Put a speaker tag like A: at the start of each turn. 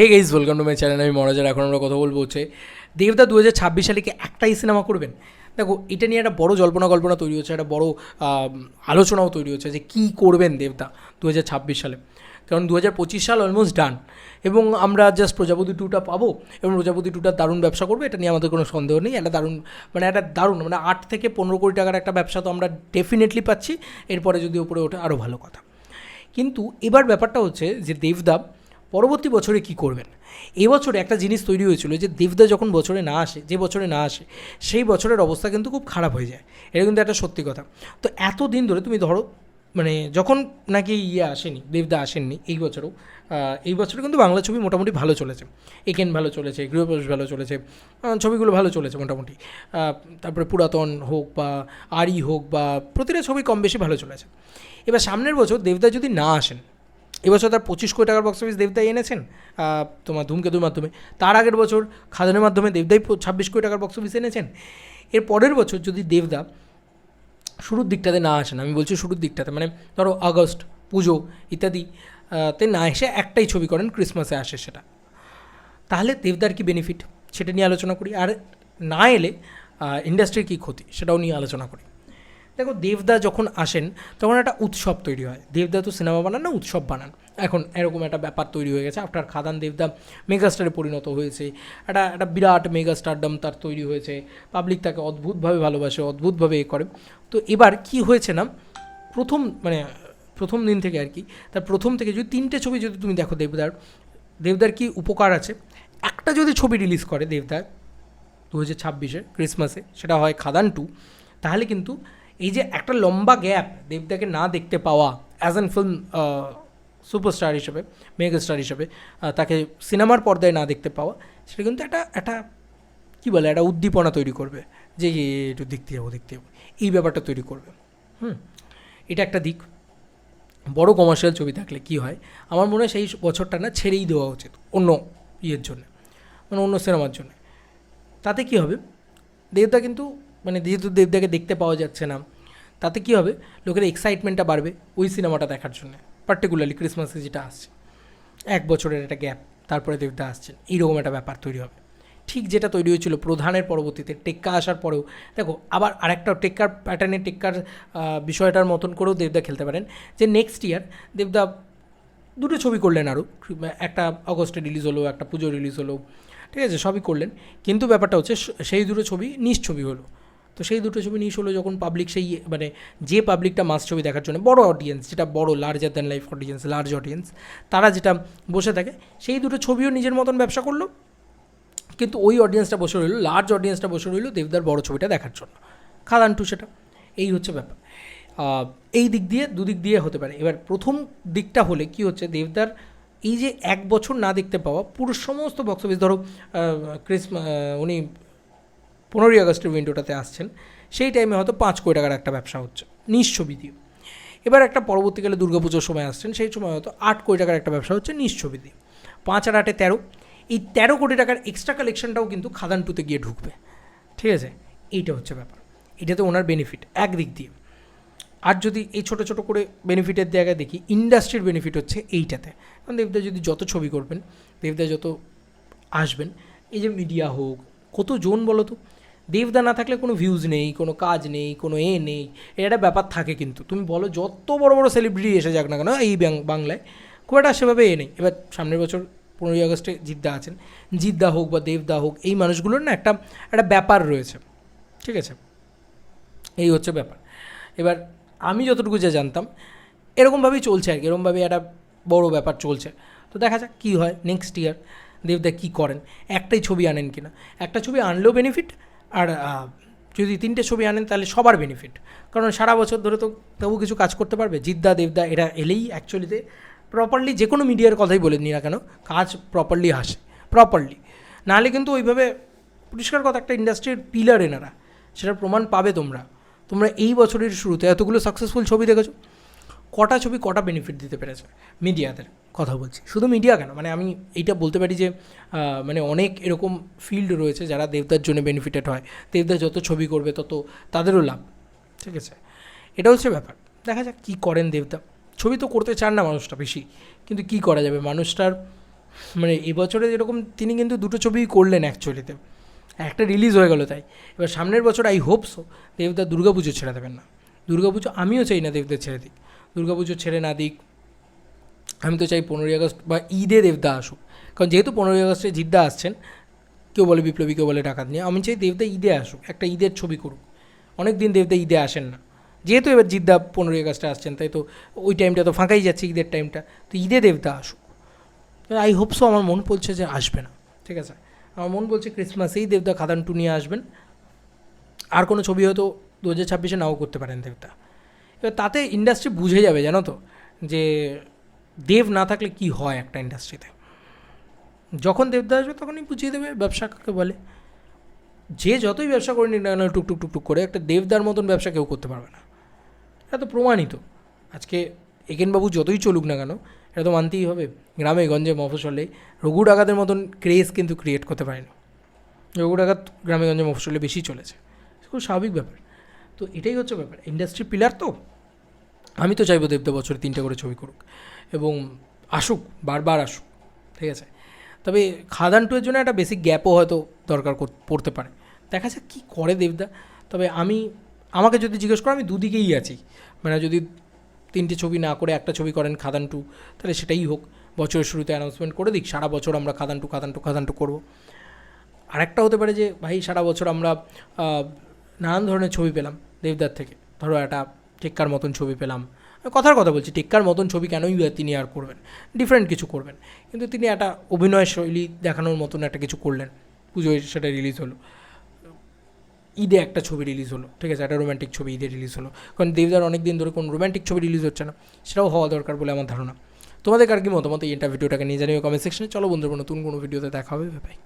A: Hey guys welcome to my channel আমি মনোজার এখন আমরা কথা বলব হচ্ছে দেবদা দু হাজার ছাব্বিশ সালে কি একটাই সিনেমা করবেন? দেখো, এটা নিয়ে একটা বড় জল্পনা কল্পনা তৈরি হচ্ছে, একটা বড় আলোচনাও তৈরি হচ্ছে যে কী করবেন দেবদা দু হাজার ছাব্বিশ সালে। কারণ দু হাজার পঁচিশ সাল অলমোস্ট ডান এবং আমরা জাস্ট প্রজাপতি টুটা পাবো, এবং প্রজাপতি টুটা দারুণ ব্যবসা করবে, এটা নিয়ে আমাদের কোনো সন্দেহ নেই, একটা দারুণ মানে একটা দারুণ মানে আট থেকে পনেরো কোটি টাকার একটা ব্যবসা তো আমরা ডেফিনেটলি পাচ্ছি, এরপরে যদি ওপরে ওঠে আরও ভালো কথা। কিন্তু এবার ব্যাপারটা হচ্ছে যে দেবদা পরবর্তী বছরে কি করবেন? এবছরে একটা জিনিস তৈরি হয়েছিল যে দেবদা যখন বছরে না আসে, যে বছরে না আসে, সেই বছরের অবস্থা কিন্তু খুব খারাপ হয়ে যায়। এটা কিন্তু একটা সত্যি কথা। তো এত দিন ধরে তুমি ধরো মানে যখন নাকি ইয়ে আসেনি, দেবদা আসেননি এই বছরেও এই বছরে কিন্তু বাংলা ছবি মোটামুটি ভালো চলেছে। একেন ভালো চলেছে, গৃহপ্রবেশ ভালো চলেছে ছবিগুলো ভালো চলেছে মোটামুটি। তারপরে পুরাতন হোক বা আরি হোক বা প্রতিটা ছবি কম বেশি ভালো চলেছে। এবার সামনের বছর দেবদা যদি না আসেন এবছর তার পঁচিশ কোটি টাকার বক্স অফিস দেবদাই এনেছেন তোমার ধূমকেতুর মাধ্যমে। তার আগের বছর খাদানের মাধ্যমে দেবদাই ছাব্বিশ কোটি টাকার বক্স অফিস এনেছেন। এর পরের বছর যদি দেবদা শুরুর দিকটাতে না আসেন, আমি বলছি শুরুর দিকটাতে মানে ধরো আগস্ট, পুজো ইত্যাদি তে না এসে একটাই ছবি করেন, ক্রিসমাসে আসে সেটা। তাহলে দেবদার কি বেনিফিট সেটা নিয়ে আলোচনা করি। আর না এলে ইন্ডাস্ট্রির কী ক্ষতি? সেটাও নিয়ে আলোচনা করি। দেখো দেবদা যখন আসেন, তখন একটা উৎসব তৈরি হয়। দেবদা তো সিনেমা বানান না, উৎসব বানান। এখন এরকম একটা ব্যাপার তৈরি হয়ে গেছে। আফটার খাদান দেবদা মেগাস্টারে পরিণত হয়েছে। একটা একটা বিরাট মেগাস্টারডম তার তৈরি হয়েছে। পাবলিক তাকে অদ্ভুতভাবে ভালোবাসে, অদ্ভুতভাবে এ করে। তো এবার কি হয়েছে না, প্রথম মানে প্রথম দিন থেকে আর কি, তার প্রথম থেকে যদি তিনটে ছবি যদি তুমি দেখো দেবদার দেবদার কি উপকার আছে? একটা যদি ছবি রিলিজ করে দেবদার দু হাজার ছাব্বিশে, ক্রিসমাসে, সেটা হয় খাদান টু, তাহলে কিন্তু এই যে একটা লম্বা গ্যাপ দেবদাকে না দেখতে পাওয়া অ্যাজ অ্যান ফিল্ম সুপারস্টার হিসেবে মেগা স্টার হিসেবে তাকে সিনেমার পর্দায় না দেখতে পাওয়া, সেটা কিন্তু একটা একটা, কী বলে, একটা উদ্দীপনা তৈরি করবে যে একটু দেখতে যাব দেখতে যাব। এই ব্যাপারটা তৈরি করবে। হুম, এটা একটা দিক। বড় কমার্শিয়াল ছবি থাকলে কি হয়? আমার মনে হয় সেই বছরটা না ছেড়েই দেওয়া উচিত অন্য ইয়ের জন্য মানে অন্য সিনেমার জন্য। তাতে কি হবে? দেবদা কিন্তু মানে যেহেতু দেবদাকে দেখতে পাওয়া যাচ্ছে না তাতে কি হবে? লোকের এক্সাইটমেন্টটা বাড়বে ওই সিনেমাটা দেখার জন্য। পার্টিকুলারলি ক্রিসমাসে যেটা আসছে। এক বছরের একটা গ্যাপ তারপরে দেবদা আসছেন। এইরকম একটা ব্যাপার তৈরি হবে। ঠিক যেটা তৈরি হয়েছিল প্রধানের পরবর্তীতে, টেক্কা আসার পরেও। দেখো, আবার আরেকটা টেক্কার প্যাটার্নে টেক্কার বিষয়টার মতন করেও দেবদা খেলতে পারেন। যে নেক্সট ইয়ার দেবদা দুটো ছবি করলেন আরও একটা অগস্টে রিলিজ হলো, একটা পুজো রিলিজ হলো। ঠিক আছে, সবই করলেন। কিন্তু ব্যাপারটা হচ্ছে সেই দুটো ছবি নিজ ছবি হলো। তো সেই দুটো ছবি নিয়ে হলো যখন পাবলিক সেই মানে যে পাবলিকটা মাস ছবি দেখার জন্য, বড় অডিয়েন্স যেটা বড় larger than life audience large audience তারা যেটা বসে থাকে, সেই দুটো ছবিও নিজের মতন ব্যবসা করল। কিন্তু ওই অডিয়েন্সটা বসে রইল লার্জ অডিয়েন্সটা বসে রইল দেবদার বড় ছবিটা দেখার জন্য। খাদান টু সেটা। এই হচ্ছে ব্যাপার। এই দিক দিয়ে, দুদিক দিয়ে হতে পারে। এবার প্রথম দিকটা হলে কি হচ্ছে, দেবদার এই যে এক বছর না দেখতে পাওয়া, পুরো সমস্ত বক্স অফিস ধরো ক্রিসমা উনি পনেরোই আগস্টের উইন্ডোটাতে আসছেন, সেই টাইমে হয়তো পাঁচ কোটি টাকার একটা ব্যবসা হচ্ছে নিজ ছবি দিয়ে এবার একটা পরবর্তীকালে দুর্গাপুজোর সময় আসছেন, সেই সময় হয়তো আট কোটি টাকার একটা ব্যবসা হচ্ছে নিজ ছবি দিয়ে পাঁচ আর আটে তেরো। এই তেরো কোটি টাকার এক্সট্রা কালেকশনটাও কিন্তু খাদান টুতে গিয়ে ঢুকবে। ঠিক আছে? এইটা হচ্ছে ব্যাপার। এটাতে ওনার বেনিফিট একদিক দিয়ে। আর যদি এই ছোটো ছোটো করে বেনিফিটের জায়গায় দেখি ইন্ডাস্ট্রির বেনিফিট হচ্ছে এইটাতে। কারণ দেবদা যদি যত ছবি করবেন, দেবদা যত আসবেন, এই যে মিডিয়া হোক কত জোন বলো তো দেবদা না থাকলে কোনো ভিউজ নেই, কোনো কাজ নেই, কোনো এ নেই একটা ব্যাপার থাকে কিন্তু। তুমি বলো, যত বড় বড় সেলিব্রিটি এসে যাক না কেন, এই বাংলায়, খুব একটা সেভাবে এ নেই। এবার সামনের বছর পনেরোই আগস্টে জিদ্দা আছেন। জিদ্দা হোক বা দেবদা হোক, এই মানুষগুলোর না একটা একটা ব্যাপার রয়েছে। ঠিক আছে? এই হচ্ছে ব্যাপার। এবার আমি যতটুকু যা জানতাম, এরকমভাবেই চলছে আর কি এরকমভাবে একটা বড় ব্যাপার চলছে। তো দেখা যাক কী হয় নেক্সট ইয়ার দেবদা কী করেন, একটাই ছবি আনেন কিনা? একটা ছবি আনলেও বেনিফিট আর যদি তিনটে ছবি আনেন তাহলে সবার বেনিফিট কারণ সারা বছর ধরে তো তবু কিছু কাজ করতে পারবে। জিদ্দা, দেবদা এরা এলেই অ্যাকচুয়ালিতে প্রপারলি যে কোনো মিডিয়ার কথাই বলে নিই না কেন, কাজ প্রপারলি আসে প্রপারলি নাহলে কিন্তু ওইভাবে পরিষ্কার কথা, একটা ইন্ডাস্ট্রির পিলার এনারা। সেটার প্রমাণ পাবে তোমরা। তোমরা এই বছরের শুরুতে এতগুলো সাকসেসফুল ছবি দেখেছ? কটা ছবি, কটা বেনিফিট দিতে পেরেছে? মিডিয়াদের কথা বলছি। শুধু মিডিয়া কেন? মানে আমি এইটা বলতে পারি যে মানে অনেক এরকম ফিল্ড রয়েছে যারা দেবদার জন্য বেনিফিটেড হয়। দেবদার যত ছবি করবে, তত তাদেরও লাভ। ঠিক আছে? এটা হচ্ছে ব্যাপার। দেখা যাক কী করেন দেবদা। ছবি তো করতে চান না মানুষটা বেশি, কিন্তু কী করা যাবে? মানুষটার মানে এবছরে যেরকম তিনি কিন্তু দুটো ছবিই করলেন অ্যাকচুয়ালিতে একটা রিলিজ হয়ে গেল তাই। এবার সামনের বছর আই হোপ সো দেবদা দুর্গাপুজো ছেড়ে দেবেন না। দুর্গাপুজো আমিও চাই না দেবদা ছেড়ে দিক। দুর্গাপুজো ছেড়ে না দিক। আমি তো চাই পনেরোই আগস্ট বা ঈদে দেবদা আসুক। কারণ যেহেতু পনেরোই আগস্টে জিদ্দা আসছেন, কেউ বলে বিপ্লবী, কেউ বলে ডাকাত নিয়ে, আমি চাই দেবদা ঈদে আসুক, একটা ঈদের ছবি করুক। অনেক দিন দেবদা ঈদে আসেন না। যেহেতু এবার জিদ্দা পনেরোই আগস্টে আসছেন, তাই তো ওই টাইমটা তো ফাঁকাই যাচ্ছে ঈদের টাইমটা তো ঈদে দেবদা আসুক। আই হোপ সো আমার মন বলছে যে আসবে না। ঠিক আছে? আমার মন বলছে ক্রিসমাসেই দেবদা খাদান টু নিয়ে আসবেন। আর কোনো ছবি হয়তো দু হাজার ছাব্বিশে নাও করতে পারেন দেবদা। তাতে ইন্ডাস্ট্রি বুঝে যাবে, জানো তো, যে দেব না থাকলে কি হয় একটা ইন্ডাস্ট্রিতে যখন দেবদা আসবে তখনই বুঝিয়ে দেবে, ব্যবসা কাকে বলে। যে যতই ব্যবসা করে নিক না টুকটুক টুকটুক করে একটা দেবদার মতন ব্যবসা কেউ করতে পারবে না। এটা তো প্রমাণিত। আজকে একেনবাবু যতই চলুক না কেন, এটা তো মানতেই হবে, গ্রামে, গঞ্জে মফসলে রঘু ডাকাতের মতন ক্রেজ কিন্তু ক্রিয়েট করতে পারেনি। রঘু ডাকাত গ্রামে, গঞ্জে মফসলে বেশি চলেছে। খুব স্বাভাবিক ব্যাপার। তো এটাই হচ্ছে ব্যাপার। ইন্ডাস্ট্রি পিলার তো? আমি তো চাইব দেবদা বছরে তিনটে করে ছবি করুক এবং আসুক, বারবার আসুক, ঠিক আছে? তবে খাদান টুয়ের জন্য একটা বেসিক গ্যাপও হয়তো দরকার পড়তে পারে। দেখা যাক কী করে দেবদা। তবে আমি, আমাকে যদি জিজ্ঞেস করো, আমি দুদিকেই আছি। মানে যদি তিনটে ছবি না করে একটা ছবি করেন খাদান টু, তাহলে সেটাই হোক। বছরের শুরুতে অ্যানাউন্সমেন্ট করে দিক, সারা বছর আমরা খাদান টু খাদান টু খাদান টু করব। আরেকটা হতে পারে যে, ভাই, সারা বছর আমরা নানান ধরনের ছবি পেলাম। দেবদার থেকে। ধরো একটা টেক্কার মতন ছবি পেলাম। কথার কথা বলছি, টেক্কার মতন ছবি কেনই তিনি আর করবেন? ডিফারেন্ট কিছু করবেন। কিন্তু তিনি একটা অভিনয় শৈলী দেখানোর মতন একটা কিছু করলেন। পুজোয় সেটা রিলিজ হলো। ঈদে একটা ছবি রিলিজ হলো, ঠিক আছে? একটা রোম্যান্টিক ছবি ঈদে রিলিজ হলো। কারণ দেবদার অনেক দিন ধরে কোনো রোম্যান্টিক ছবি রিলিজ হচ্ছে না। সেটাও হওয়া দরকার বলে আমার ধারণা। তোমাদের কার কি মতামত? এই ভিডিওটাকে নিয়ে জানিও কমেন্ট সেকশনে চলো বন্ধুরা, নতুন কোনো ভিডিওতে দেখা হবে। ভাই